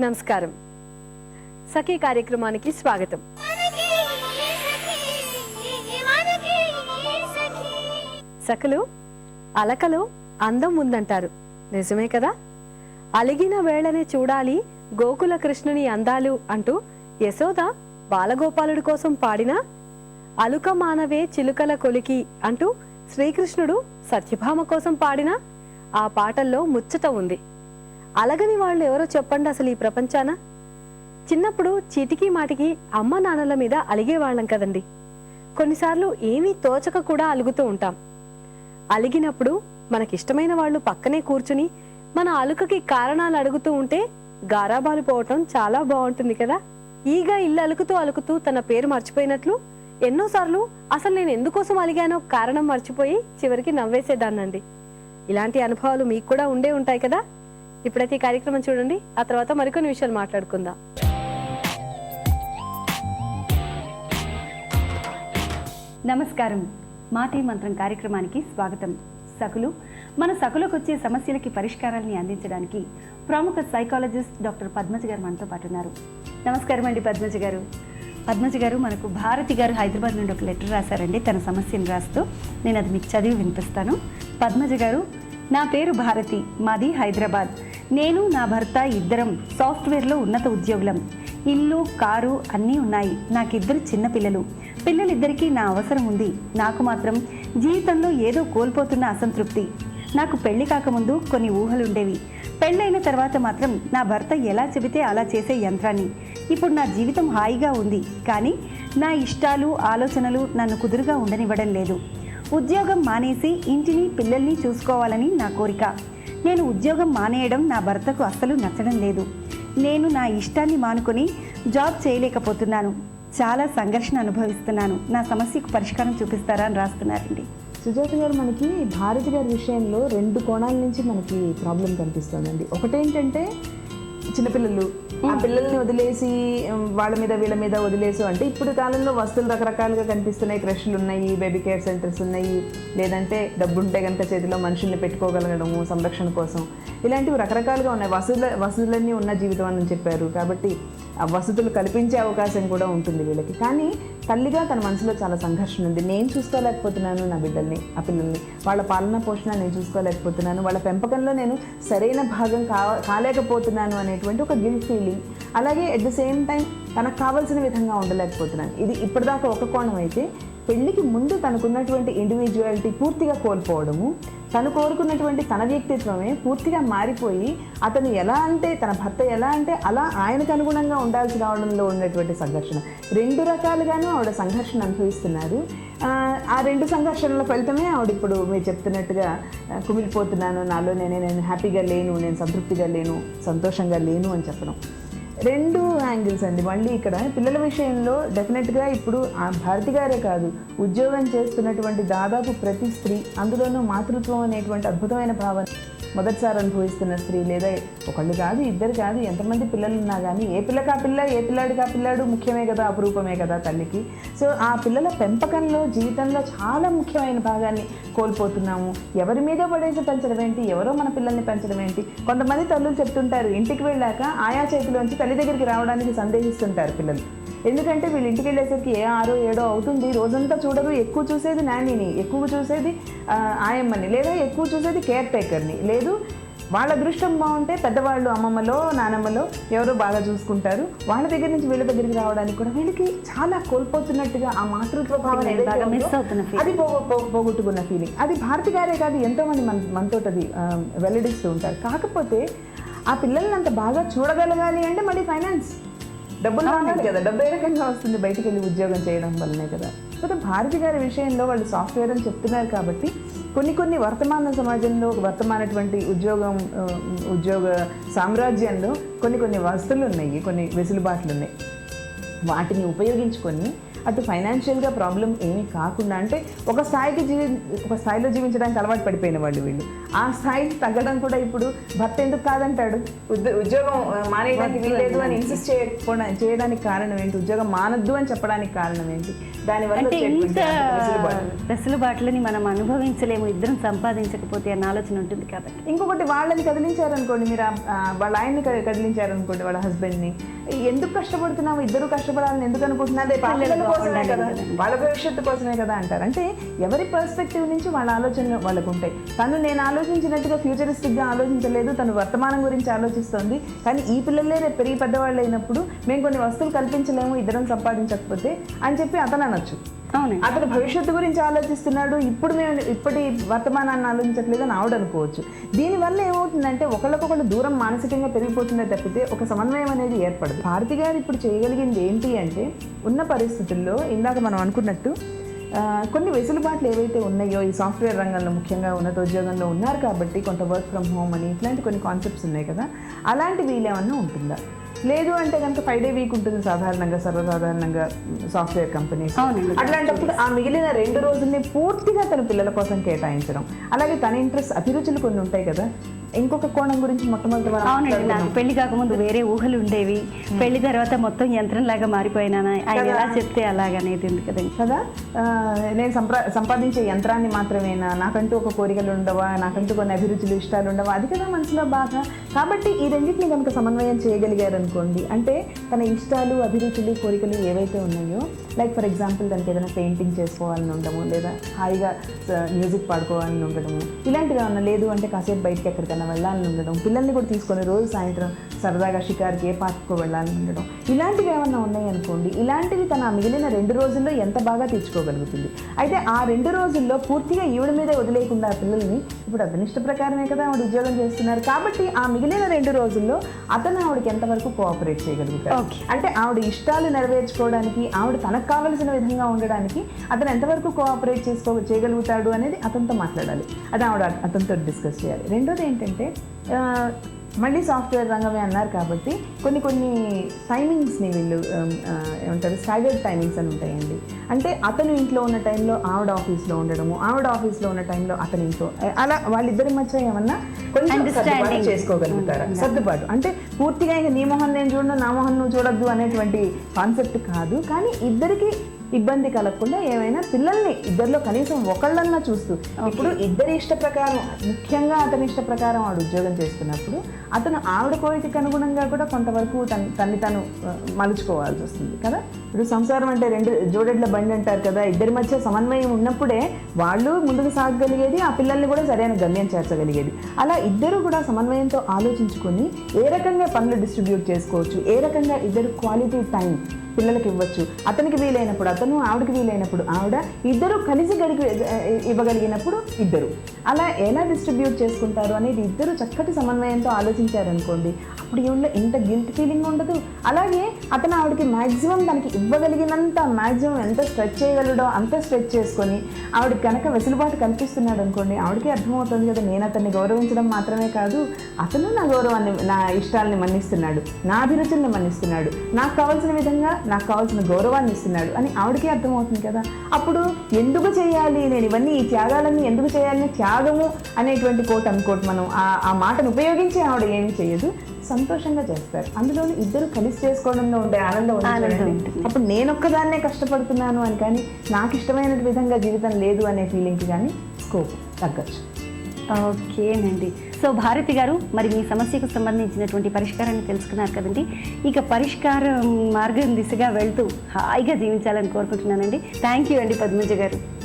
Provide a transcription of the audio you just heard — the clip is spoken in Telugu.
నమస్కారం. సఖీ కార్యక్రమానికి స్వాగతం. సఖలు అలకలో అందం ఉందంటారు. నిజమే కదా? అలిగిన వేళనే చూడాలి గోకుల కృష్ణుని అందాలు అంటూ యశోద బాలగోపాలుడి కోసం పాడిన అలుక మానవే చిలుకల కొలికి అంటూ శ్రీకృష్ణుడు సత్యభామ కోసం పాడిన ఆ పాటల్లో ముచ్చట ఉంది. అలగని వాళ్ళు ఎవరో చెప్పండి అసలు ఈ ప్రపంచాన? చిన్నప్పుడు చీటికి మాటికి అమ్మ నాన్నల మీద అలిగేవాళ్ళం కదండి. కొన్నిసార్లు ఏమీ తోచక కూడా అలుగుతూ ఉంటాం. అలిగినప్పుడు మనకిష్టమైన వాళ్ళు పక్కనే కూర్చుని మన అలుకకి కారణాలు అడుగుతూ ఉంటే గారాబాలు పోవటం చాలా బాగుంటుంది కదా. ఈగ ఇల్లు అలుకుతూ అలుకుతూ తన పేరు మర్చిపోయినట్లు ఎన్నోసార్లు అసలు నేను ఎందుకోసం అలిగానో కారణం మర్చిపోయి చివరికి నవ్వేసేదాన్నండి. ఇలాంటి అనుభవాలు మీకు కూడా ఉండే ఉంటాయి కదా. ఇప్పుడైతే ఈ కార్యక్రమం చూడండి. ఆ తర్వాత మరికొన్ని విషయాలు మాట్లాడుకుందాం. నమస్కారం. మాటే మంత్రం కార్యక్రమానికి స్వాగతం. సకులు మన సకులకు వచ్చే సమస్యలకి పరిష్కారాలని అందించడానికి ప్రముఖ సైకాలజిస్ట్ డాక్టర్ పద్మజ గారు మనతో పాటు ఉన్నారు. నమస్కారం అండి పద్మజ గారు. పద్మజ గారు మనకు భారతి గారు హైదరాబాద్ నుండి ఒక లెటర్ రాశారండి. తన సమస్యను రాస్తూ నేను అది మీకు చదివి వినిపిస్తాను. పద్మజ గారు నా పేరు భారతి మాది హైదరాబాద్. నేను నా భర్త ఇద్దరం సాఫ్ట్వేర్లో ఉన్నత ఉద్యోగులం. ఇల్లు కారు అన్నీ ఉన్నాయి. నాకిద్దరు చిన్న పిల్లలు పిల్లలిద్దరికీ నా అవసరం ఉంది. నాకు మాత్రం జీవితంలో ఏదో కోల్పోతున్న అసంతృప్తి. నాకు పెళ్ళి కాకముందు కొన్ని ఊహలుండేవి. పెళ్ళైన తర్వాత మాత్రం నా భర్త ఎలా చెబితే అలా చేసే యంత్రాన్ని. ఇప్పుడు నా జీవితం హాయిగా ఉంది. కానీ నా ఇష్టాలు ఆలోచనలు నన్ను కుదురుగా ఉండనివ్వడం లేదు. ఉద్యోగం మానేసి ఇంటిని పిల్లల్ని చూసుకోవాలని నా కోరిక. నేను ఉద్యోగం మానేయడం నా భర్తకు అస్సలు నచ్చడం లేదు. నేను నా ఇష్టాన్ని మానుకొని జాబ్ చేయలేకపోతున్నాను. చాలా సంఘర్షణ అనుభవిస్తున్నాను. నా సమస్యకు పరిష్కారం చూపిస్తారా అని రాస్తున్నారండి. సుజాత గారు మనకి భారతి గారి విషయంలో రెండు కోణాల నుంచి మనకి ప్రాబ్లం కనిపిస్తుందండి. ఒకటేంటంటే చిన్నపిల్లలు ఆ పిల్లల్ని వదిలేసి వాళ్ళ మీద వీళ్ళ మీద వదిలేసి అంటే ఇప్పుడు కాలంలో వస్తువులు రకరకాలుగా కనిపిస్తున్నాయి. క్రష్లు ఉన్నాయి బేబీ కేర్ సెంటర్స్ ఉన్నాయి. లేదంటే డబ్బుంటే కనుక చేతిలో మనుషుల్ని పెట్టుకోగలగడము సంరక్షణ కోసం. ఇలాంటివి రకరకాలుగా ఉన్నాయి. వసతుల వసతులన్నీ ఉన్న జీవితం అని చెప్పారు. కాబట్టి వసతులు కల్పించే అవకాశం కూడా ఉంటుంది వీళ్ళకి. కానీ తల్లిగా తన మనసులో చాలా సంఘర్షణ ఉంది. నేను చూసుకోలేకపోతున్నాను నా బిడ్డల్ని ఆ పిల్లల్ని. వాళ్ళ పాలన పోషణ నేను చూసుకోలేకపోతున్నాను. వాళ్ళ పెంపకంలో నేను సరైన భాగం కా కాలేకపోతున్నాను అనేటువంటి ఒక గిల్ట్ ఫీలింగ్. అలాగే ఎట్ ద సేమ్ టైం తనకు కావాల్సిన విధంగా ఉండలేకపోతున్నాను. ఇది ఇప్పటిదాకా ఒక కోణం అయితే పెళ్ళికి ముందు తనకున్నటువంటి ఇండివిజువాలిటీ పూర్తిగా కోల్పోవడము తను కోరుకున్నటువంటి తన వ్యక్తిత్వమే పూర్తిగా మారిపోయి అతను ఎలా అంటే తన భర్త ఎలా అంటే అలా ఆయనకు అనుగుణంగా ఉండాల్సి రావడంలో ఉన్నటువంటి సంఘర్షణ. రెండు రకాలుగాను ఆవిడ సంఘర్షణ అనుభవిస్తున్నారు. ఆ, రెండు సంఘర్షణల ఫలితమే ఆవిడ ఇప్పుడు మీరు చెప్తున్నట్టుగా కుమిలిపోతున్నాను నాలో నేనే నేను హ్యాపీగా లేను నేను సంతృప్తిగా లేను సంతోషంగా లేను అని చెప్పడం. రెండు యాంగిల్స్ అండి. మళ్ళీ ఇక్కడ పిల్లల విషయంలో డెఫినెట్గా ఇప్పుడు ఆ భారతి గారే కాదు ఉద్యోగం చేస్తున్నటువంటి దాదాపు ప్రతి స్త్రీ అందులోనూ మాతృత్వం అనేటువంటి అద్భుతమైన భావన. మొదటిసారి అనుభవిస్తున్న స్త్రీ లేదా ఒకళ్ళు కాదు ఇద్దరు కాదు ఎంతమంది పిల్లలు ఉన్నా కానీ ఏ పిల్లకా పిల్ల ఏ పిల్లాడికి కా పిల్లాడు ముఖ్యమే కదా అపురూపమే కదా తల్లికి. సో ఆ పిల్లల పెంపకంలో జీవితంలో చాలా ముఖ్యమైన భాగాన్ని కోల్పోతున్నాము. ఎవరి మీద పడేసి పెంచడం ఏంటి? ఎవరో మన పిల్లల్ని పెంచడం ఏంటి? కొంతమంది తల్లులు చెప్తుంటారు ఇంటికి వెళ్ళాక ఆయా చేతిలోంచి తల్లి దగ్గరికి రావడానికి సందేహిస్తుంటారు పిల్లలు. ఎందుకంటే వీళ్ళు ఇంటికి వెళ్ళేసరికి ఏ ఆరో ఏడో అవుతుంది రోజంతా చూడరు ఎక్కువ చూసేది నానీని ఎక్కువ చూసేది ఆయమ్మని లేదా ఎక్కువ చూసేది కేర్ టేకర్ని లేదు వాళ్ళ దృష్టం బాగుంటే పెద్దవాళ్ళు అమ్మమ్మలో నానమ్మలో ఎవరో బాగా చూసుకుంటారు. వాళ్ళ దగ్గర నుంచి వీళ్ళ దగ్గరికి రావడానికి కూడా వీళ్ళకి చాలా కోల్పోతున్నట్టుగా ఆ మాతృత్వ భావన. అది పోగొట్టుకున్న ఫీలింగ్ అది భారతి గారే కాదు ఎంతో మంది మన మనతో అది వెల్లడిస్తూ ఉంటారు. కాకపోతే ఆ పిల్లల్ని అంత బాగా చూడగలగాలి అంటే మళ్ళీ ఫైనాన్స్ డబ్బులు కావాలి కదా డబ్బు ఏ రకంగా వస్తుంది బయటికి వెళ్ళి ఉద్యోగం చేయడం వల్లనే కదా. కాకపోతే భారతి గారి విషయంలో వాళ్ళు సాఫ్ట్వేర్ అని చెప్తున్నారు కాబట్టి కొన్ని కొన్ని వర్తమాన సమాజంలో వర్తమానటువంటి ఉద్యోగం ఉద్యోగ సామ్రాజ్యంలో కొన్ని కొన్ని వస్తువులు ఉన్నాయి కొన్ని వెసులుబాట్లు ఉన్నాయి. వాటిని ఉపయోగించుకొని అటు ఫైనాన్షియల్గా ప్రాబ్లం ఏమీ కాకుండా అంటే ఒక స్థాయికి జీవి ఒక స్థాయిలో జీవించడానికి అలవాటు పడిపోయిన వాళ్ళు వీళ్ళు. ఆ స్థాయికి తగ్గడం కూడా ఇప్పుడు భర్త ఎందుకు కాదంటాడు? ఉద్య- ఉద్యోగం మానేయడానికి వీల్లేదు అని ఇన్సిస్ట్ చేయకపోవడం చేయడానికి కారణం ఏంటి? ఉద్యోగం మానద్దు అని చెప్పడానికి కారణం ఏంటి? దానివల్ల. వెసులుబాట్లని మనం అనుభవించలేము ఇద్దరం సంపాదించకపోతే అన్న ఆలోచన ఉంటుంది కాబట్టి. ఇంకొకటి వాళ్ళని కదిలించారనుకోండి మీరు వాళ్ళ ఆయన్ని కదిలించారనుకోండి వాళ్ళ హస్బెండ్ని ఎందుకు కష్టపడుతున్నాము ఇద్దరు కష్టపడాలని ఎందుకు అనుకుంటున్నారు? కోసమే కదా. వాళ్ళ భవిష్యత్తు కోసమే కదా అంటారు. అంటే ఎవరి పర్స్పెక్టివ్ నుంచి వాళ్ళ ఆలోచనలు వాళ్ళకు ఉంటాయి తను నేను ఆలోచించినట్టుగా ఫ్యూచరిస్టిక్గా ఆలోచించలేదు తను వర్తమానం గురించి ఆలోచిస్తోంది. కానీ ఈ పిల్లలే రేపు పెరిగి పెద్దవాళ్ళు అయినప్పుడు మేము కొన్ని వస్తువులు కల్పించలేము ఇద్దరం సంపాదించకపోతే అని చెప్పి అతను అనొచ్చు. అతను భవిష్యత్తు గురించి ఆలోచిస్తున్నాడు. ఇప్పుడు మేము ఇప్పటి వర్తమానాన్ని ఆలోచించట్లేదు అని ఆవిడ అనుకోవచ్చు. దీనివల్ల ఏమవుతుందంటే ఒకళ్ళకొకళ్ళు దూరం మానసికంగా పెరిగిపోతుందే తప్పితే ఒక సమన్వయం అనేది ఏర్పడదు. భారతి గారు ఇప్పుడు చేయగలిగింది ఏంటి అంటే ఉన్న పరిస్థితుల్లో ఇందాక మనం అనుకున్నట్టు ఆ, కొన్ని వెసులుబాట్లు ఏవైతే ఉన్నాయో ఈ సాఫ్ట్వేర్ రంగంలో ముఖ్యంగా ఉన్నత ఉద్యోగంలో ఉన్నారు కాబట్టి కొంత వర్క్ ఫ్రమ్ హోమ్ అని ఇట్లాంటి కొన్ని కాన్సెప్ట్స్ ఉన్నాయి కదా అలాంటి వీలేమన్నా ఉంటుందా? లేదు అంటే కనుక ఫైవ్ డే వీక్ ఉంటుంది సాధారణంగా సర్వసాధారణంగా సాఫ్ట్వేర్ కంపెనీస్. అట్లాంటప్పుడు ఆ మిగిలిన రెండు రోజుల్ని పూర్తిగా తన పిల్లల కోసం కేటాయించడం. అలాగే తన ఇంట్రెస్ట్ అభిరుచులు కొన్ని ఉంటాయి కదా. ఇంకొక కోణం గురించి మొట్టమొదటి అవునండి నాకు. పెళ్ళి కాకముందు వేరే ఊహలు ఉండేవి. పెళ్ళి తర్వాత మొత్తం యంత్రం లాగా మారిపోయినా ఆయన ఎలా చెప్తే అలాగనేది ఉంది కదండి కదా. ఆ, నేను సంప్ర సంపాదించే యంత్రాన్ని మాత్రమేనా? నాకంటూ ఒక కోరికలు ఉండవా? నాకంటూ కొన్ని అభిరుచులు ఇష్టాలు ఉండవా? అది కదా మనసులో బాధ. కాబట్టి ఈ రెండింటిని కనుక సమన్వయం చేయగలిగారు అనుకోండి అంటే తన ఇష్టాలు అభిరుచులు కోరికలు ఏవైతే ఉన్నాయో లైక్ ఫర్ ఎగ్జాంపుల్ దానికి ఏదైనా పెయింటింగ్ చేసుకోవాలని ఉండము లేదా హాయిగా మ్యూజిక్ పాడుకోవాలని ఉండడము. ఇలాంటివి ఏమన్నా లేదు అంటే కాసేపు బయటకి ఎక్కడికైనా వెళ్ళాలని ఉండడం పిల్లల్ని కూడా తీసుకొని రోజు సాయంత్రం సరదాగా షికార్కి ఏ పార్క్కో వెళ్ళాలని ఉండడం. ఇలాంటివి ఏమన్నా ఉన్నాయి అనుకోండి ఇలాంటివి తన మిగిలిన రెండు రోజుల్లో ఎంత బాగా తీర్చుకోగలుగుతుంది? అయితే ఆ రెండు రోజుల్లో పూర్తిగా ఈవిడ మీదే వదిలేయకుండా పిల్లల్ని ఇప్పుడు అతని ఇష్ట ప్రకారమే కదా ఆవిడ ఉద్యోగం చేస్తున్నారు. కాబట్టి ఆ మిగిలిన రెండు రోజుల్లో అతను ఆవిడకి ఎంతవరకు కోఆపరేట్ చేయగలుగుతారు. అంటే ఆవిడ ఇష్టాలు నెరవేర్చుకోవడానికి ఆవిడ తనకు కావలసిన విధంగా ఉండడానికి అతను ఎంతవరకు కోఆపరేట్ చేసుకో చేయగలుగుతాడు అనేది అతనితో మాట్లాడాలి. అది ఆవిడ అతనితో డిస్కస్ చేయాలి. రెండోది ఏంటంటే మళ్ళీ సాఫ్ట్వేర్ రంగమే అన్నారు కాబట్టి కొన్ని కొన్ని టైమింగ్స్ని వీళ్ళు ఆ, ఏమంటారు స్టాగర్డ్ టైమింగ్స్ అని ఉంటాయండి. అంటే అతను ఇంట్లో ఉన్న టైంలో ఆవిడ ఆఫీస్లో ఉండడము ఆవిడ ఆఫీస్లో ఉన్న టైంలో అతని ఇంట్లో అలా వాళ్ళిద్దరి మధ్య ఏమన్నా కొంచెం సర్దుబాటు. చేసుకోగలుగుతారా? సర్దుబాటు. అంటే పూర్తిగా ఇంకా నీ మొహం నేను చూడను నా మొహం నువ్వు చూడొద్దు అనేటువంటి కాన్సెప్ట్ కాదు. కానీ ఇద్దరికి ఇబ్బంది కలగకుండా ఏమైనా పిల్లల్ని ఇద్దరిలో కనీసం ఒకళ్ళన్నా చూస్తూ ఇప్పుడు ఇద్దరి ఇష్ట ప్రకారం ముఖ్యంగా అతని ఇష్ట ప్రకారం ఆవిడ ఉద్యోగం చేస్తున్నప్పుడు అతను ఆవిడ కోరికకి అనుగుణంగా కూడా కొంతవరకు తన తన్ని తను మలుచుకోవాల్సి వస్తుంది కదా? ఇప్పుడు సంసారం అంటే రెండు జోడెడ్ల బండి అంటారు కదా ఇద్దరి మధ్య సమన్వయం ఉన్నప్పుడే వాళ్ళు ముందుకు సాగగలిగేది ఆ పిల్లల్ని కూడా సరైన గమ్యం చేర్చగలిగేది. అలా ఇద్దరు కూడా సమన్వయంతో ఆలోచించుకొని ఏ రకంగా పనులు డిస్ట్రిబ్యూట్ చేసుకోవచ్చు ఏ రకంగా ఇద్దరు క్వాలిటీ టైం పిల్లలకి ఇవ్వచ్చు అతనికి వీలైనప్పుడు అతను ఆవిడకి వీలైనప్పుడు ఆవిడ ఇద్దరు కలిసి గడిపి ఇవ్వగలిగినప్పుడు ఇద్దరు. అలా ఎలా డిస్ట్రిబ్యూట్ చేసుకుంటారు అనేది ఇద్దరు చక్కటి సమన్వయంతో ఆలోచించారనుకోండి అప్పుడు ఏమన్నా ఇంత గిల్ట్ ఫీలింగ్ ఉండదు? అలాగే అతను ఆవిడకి మ్యాక్సిమం తనకి ఇవ్వగలిగినంత మ్యాక్సిమం ఎంత స్ట్రెచ్ చేయగలడో అంత స్ట్రెచ్ చేసుకొని ఆవిడకి కనుక వెసులుబాటు కల్పిస్తున్నాడు అనుకోండి ఆవిడకి అర్థమవుతుంది కదా నేను అతన్ని గౌరవించడం మాత్రమే కాదు అతను నా గౌరవాన్ని నా ఇష్టాలని మన్నిస్తున్నాడు నా అభిరుచుల్ని మన్నిస్తున్నాడు నాకు కావాల్సిన విధంగా నాకు కావాల్సిన గౌరవాన్ని ఇస్తున్నాడు అని ఆవిడకే అర్థమవుతుంది కదా. అప్పుడు ఎందుకు చేయాలి? నేను ఇవన్నీ ఈ త్యాగాలన్నీ ఎందుకు చేయాలి? త్యాగము అనేటువంటి కోట్ అనుకోట్ మనం ఆ- ఆ మాటను ఉపయోగించి ఆవిడ ఏమీ చేయదు. సంతోషంగా చేస్తారు. అందులోనూ ఇద్దరు కలిసి చేసుకోవడంలో ఉండే ఆనందం. అప్పుడు నేను ఒక్కదాన్నే కష్టపడుతున్నాను అని కానీ నాకు ఇష్టమైన విధంగా జీవితం లేదు అనే ఫీలింగ్కి కానీ స్కోప్ తగ్గచ్చు. ఓకేనండి. సో భారతి గారు మరి మీ సమస్యకు సంబంధించినటువంటి పరిష్కారాన్ని తెలుసుకున్నారు కదండి. ఇక పరిష్కారం మార్గం దిశగా వెళ్తూ హాయిగా జీవించాలని కోరుకుంటున్నానండి. థ్యాంక్ యూ అండి పద్మజ గారు.